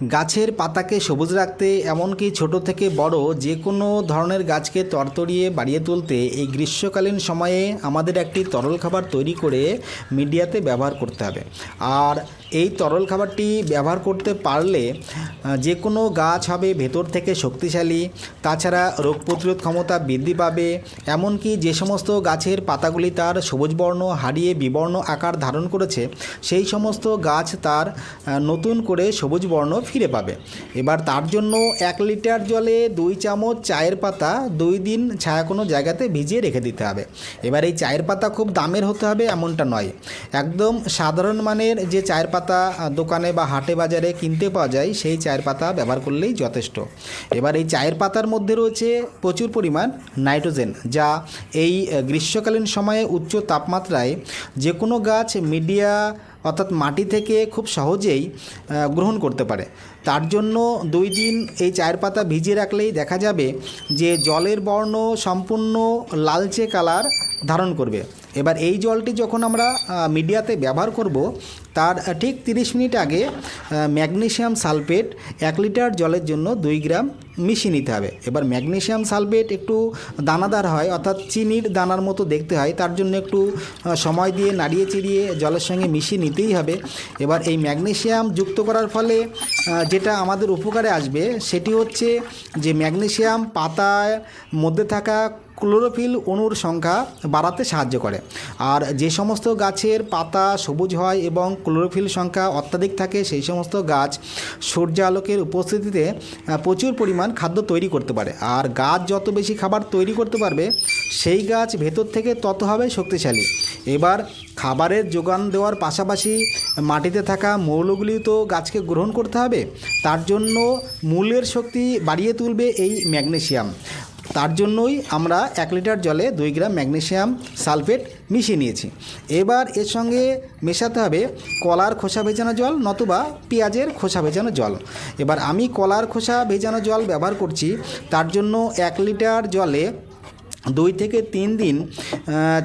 গাছের পাতাকে সবুজ রাখতে, এমনকি ছোট থেকে বড় যে কোনো ধরনের গাছকে তরতরিয়ে বাড়িয়ে তুলতে এই গ্রীষ্মকালীন সময়ে আমাদের একটি তরল খাবার তৈরি করে মিডিয়াতে ব্যবহার করতে হবে। আর এই তরল খাবারটি ব্যবহার করতে পারলে যে কোনো গাছ হবে ভেতর থেকে শক্তিশালী, তাছাড়া রোগ প্রতিরোধ ক্ষমতা বৃদ্ধি পাবে, এমনকি যে সমস্ত গাছের পাতাগুলি তার সবুজ বর্ণ হারিয়ে বিবর্ণ আকার ধারণ করেছে, সেই সমস্ত গাছ তার নতুন করে সবুজ বর্ণ ফিরে পাবে। এবার তার জন্য এক লিটার জলে দুই চামচ চায়ের পাতা দুই দিন ছায়া কোনো জায়গাতে ভিজিয়ে রেখে দিতে হবে। এবার এই চায়ের পাতা খুব দামের হতে হবে এমনটা নয়। একদম সাধারণ মানের যে চায়ের পাতা দোকানে বা হাটে বাজারে কিনতে পাওয়া যায়, সেই চায়ের পাতা ব্যবহার করলেই যথেষ্ট। এবার এই চায়ের পাতার মধ্যে রয়েছে প্রচুর পরিমাণ নাইট্রোজেন, যা এই গ্রীষ্মকালীন সময়ে উচ্চ তাপমাত্রায় যে কোনো গাছ মিডিয়া অর্থাৎ মাটি থেকে খুব সহজেই গ্রহণ করতে পারে। তার জন্য দুই দিন এই চায়ের পাতা ভিজিয়ে রাখলেই দেখা যাবে যে জলের বর্ণ সম্পূর্ণ লালচে কালার ধারণ করবে। এবার এই জলটি যখন আমরা মিডিয়াতে ব্যবহার করব তার ঠিক তিরিশ মিনিট আগে ম্যাগনেশিয়াম সালফেট এক লিটার জলের জন্য দুই গ্রাম মিশিয়ে নিতে হবে। এবার ম্যাগনেশিয়াম সালফেট একটু দানাদার হয় অর্থাৎ চিনির দানার মতো দেখতে হয় তার জন্য একটু সময় দিয়ে নাড়িয়ে চিড়িয়ে জলের সঙ্গে মিশিয়ে নিতেই হবে। এবার এই ম্যাগনেশিয়াম যুক্ত করার ফলে আহ, যেটা আমাদের উপকারে আসবে সেটি হচ্ছে যে ম্যাগনেশিয়াম পাতায় মধ্যে থাকা ক্লোরোফিল অণুর সংখ্যা বাড়াতে সাহায্য করে। আর যে সমস্ত গাছের পাতা সবুজ হয় এবং ক্লোরোফিল সংখ্যা অত্যাধিক থাকে, সেই সমস্ত গাছ সূর্য আলোকের উপস্থিতিতে প্রচুর পরিমাণ খাদ্য তৈরি করতে পারে। আর গাছ যত বেশি খাবার তৈরি করতে পারবে, সেই গাছ ভেতর থেকে তত হবে শক্তিশালী। এবার খাবারের যোগান দেওয়ার পাশাপাশি মাটিতে থাকা মৌলগুলি তো গাছকে গ্রহণ করতে হবে। তার জন্য মূলের শক্তি বাড়িয়ে তুলবে এই ম্যাগনেসিয়াম। তার জন্যই আমরা এক লিটার জলে দুই গ্রাম ম্যাগনেশিয়াম সালফেট মিশিয়ে নিয়েছি। এবার এর সঙ্গে মেশাতে হবে কলার খোসা ভেজানো জল নতুবা পেঁয়াজের খোসা ভেজানো জল। এবার আমি কলার খোসা ভেজানো জল ব্যবহার করছি, তার জন্য এক লিটার জলে দুই থেকে তিন দিন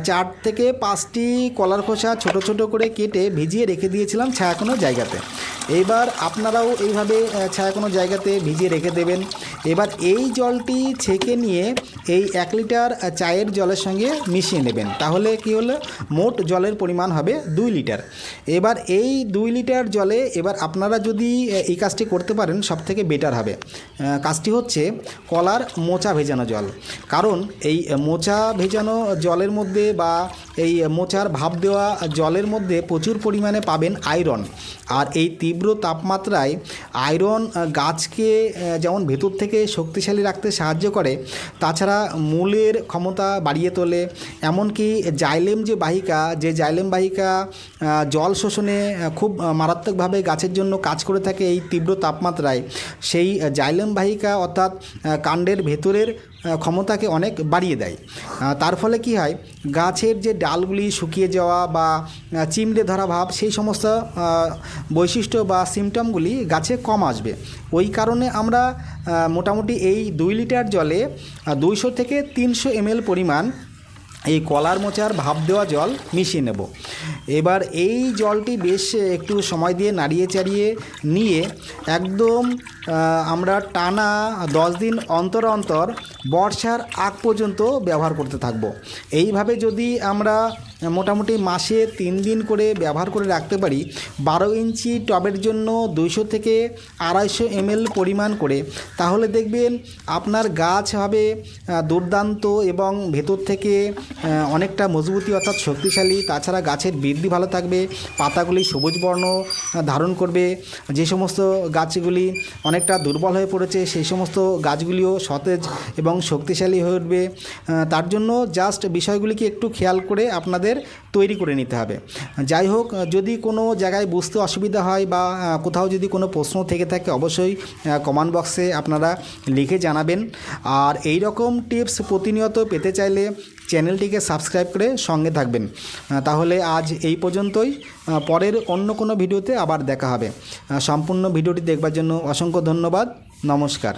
চার থেকে পাঁচটি কলার খোসা ছোট ছোট করে কেটে ভিজিয়ে রেখে দিয়েছিলাম ছায়া কোনো জায়গাতে। এইবার আপনারাও এইভাবে ছায়া কোনো জায়গাতে ভিজিয়ে রেখে দেবেন। এবার এই জলটি ছেঁকে নিয়ে এই এক লিটার চায়ের জলের সঙ্গে মিশিয়ে নেবেন। তাহলে কি হলো? মোট জলের পরিমাণ হবে দুই লিটার। এবার এই দুই লিটার জলে এবার আপনারা যদি এই কাজটি করতে পারেন সব থেকে বেটার হবে। কাজটি হচ্ছে কলার মোচা ভেজানো জল। কারণ এই মোচা ভেজানো জলের মধ্যে বা এই মোচার ভাপ দেওয়া জলের মধ্যে প্রচুর পরিমাণে পাবেন আয়রন। আর এই তীব্র তাপমাত্রায় আয়রন গাছকে যেমন ভেতর থেকে শক্তিশালী রাখতে সাহায্য করে, তাছাড়া মূলের ক্ষমতা বাড়িয়ে তোলে। এমনকি জাইলেম যে বাহিকা, যে জাইলেম বাহিকা জল শোষণে খুব মারাত্মকভাবে গাছের জন্য কাজ করে থাকে এই তীব্র তাপমাত্রায়। সেই জাইলেম বাহিকা অর্থাৎ কাণ্ডের ভেতরের ক্ষমতাকে অনেক বাড়িয়ে দেয়। তার ফলে কি হয়? গাছের যে ডালগুলি শুকিয়ে যাওয়া বা চিমড়ে ধরা ভাব, সেই সমস্ত বৈশিষ্ট্য বা সিমটমগুলি গাছে কম আসবে। ওই কারণে আমরা মোটামুটি এই দুই লিটার জলে দুইশো থেকে তিনশো এমএল পরিমাণ এই কলার মোচার ভাপ দেওয়া জল মিশিয়ে নেব। এবার এই জলটি বেশ একটু সময় দিয়ে নাড়িয়ে চাড়িয়ে নিয়ে একদম আমরা টানা দশ দিন অন্তর অন্তর বর্ষার আগ পর্যন্ত ব্যবহার করতে থাকব। এইভাবে যদি আমরা মোটামুটি মাসে তিন দিন করে ব্যবহার করে রাখতে পারি। বারো ইঞ্চি টবের জন্য দুইশো থেকে আড়াইশো এমএল পরিমাণ করে। তাহলে দেখবেন আপনার গাছ হবে দুর্দান্ত এবং ভেতর থেকে অনেকটা মজবুতি অর্থাৎ শক্তিশালী। তাছাড়া গাছের বৃদ্ধি ভালো থাকবে, পাতাগুলি সবুজ বর্ণ ধারণ করবে। যে সমস্ত গাছগুলি অনেকটা দুর্বল হয়ে পড়েছে, সেই সমস্ত গাছগুলিও সতেজ এবং শক্তিশালী হয়ে উঠবে। তার জন্য জাস্ট বিষয়গুলিকে একটু খেয়াল করে আপনাদের তৈরি করে নিতে হবে। যাই হোক, যদি কোনো জায়গায় বুঝতে অসুবিধা হয় বা কোথাও যদি কোনো প্রশ্ন থেকে থাকে, অবশ্যই কমেন্ট বক্সে আপনারা লিখে জানাবেন। আর এই রকম টিপস প্রতিনিয়ত পেতে চাইলে চ্যানেলটিকে সাবস্ক্রাইব করে সঙ্গে থাকবেন। তাহলে আজ এই পর্যন্তই। পরের অন্য কোনো ভিডিওতে আবার দেখা হবে। সম্পূর্ণ ভিডিওটি দেখবার জন্য অসংখ্য ধন্যবাদ। নমস্কার।